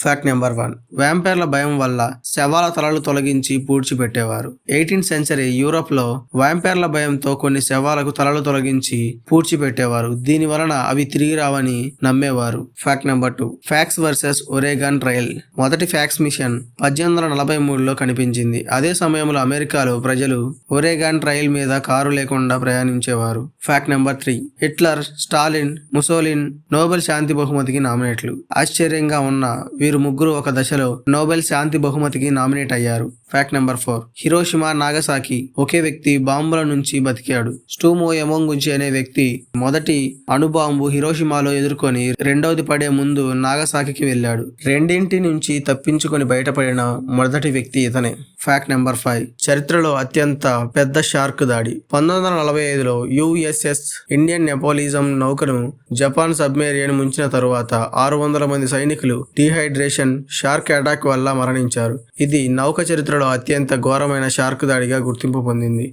Fact number one వ్యాంపైర్ల భయం వల్ల శవాల తలలు తొలగించి పూడ్చిపెట్టేవారు. ఎయిటీన్త్ సెంచరీ యూరోప్లో వ్యాంపైర్ల భయంతో కొన్ని శవాలకు తలలు తొలగించి పూడ్చిపెట్టేవారు. దీని వలన అవి తిరిగి రావని నమ్మేవారు. Fact number two fax versus Oregon Trail మొదటి ఫ్యాక్స్ మిషన్ పద్దెనిమిది వందల నలభై మూడులో కనిపించింది. అదే సమయంలో అమెరికాలో ప్రజలు ఒరేగాన్ ట్రయల్ మీద కారు లేకుండా ప్రయాణించేవారు. Fact number three Hitler Stalin Mussolini Nobel శాంతి బహుమతికి నామినేట్లు. ఆశ్చర్యంగా ఉన్న వీరు ముగ్గురు ఒక దశలో నోబెల్ శాంతి బహుమతికి నామినేట్ అయ్యారు. Fact number four Hiroshima Nagasaki ఒకే వ్యక్తి బాంబుల నుంచి బతికాడు. స్టూమో ఎమోంగుంచి అనే వ్యక్తి మొదటి అణుబాంబు హిరోషిమాలో ఎదుర్కొని రెండవది పడే ముందు నాగసాకి వెళ్ళాడు. రెండింటి నుంచి తప్పించుకొని బయటపడిన మొదటి వ్యక్తి ఇతనే. ఫ్యాక్ట్ నెంబర్ ఫైవ్ చరిత్రలో అత్యంత పెద్ద షార్క్ దాడి. పంతొమ్మిది వందల నలభై ఐదులో యుఎస్ఎస్ ఇండియన్ నెపోలిజం నౌకను జపాన్ సబ్మెరియన్ ముంచిన తరువాత ఆరు వందల మంది సైనికులు డీహైడ్రేషన్ షార్క్ అటాక్ వల్ల మరణించారు. ఇది నౌక చరిత్ర చరిత్రలో అత్యంత ఘోరమైన షార్క్ దాడిగా గుర్తింపు పొందింది.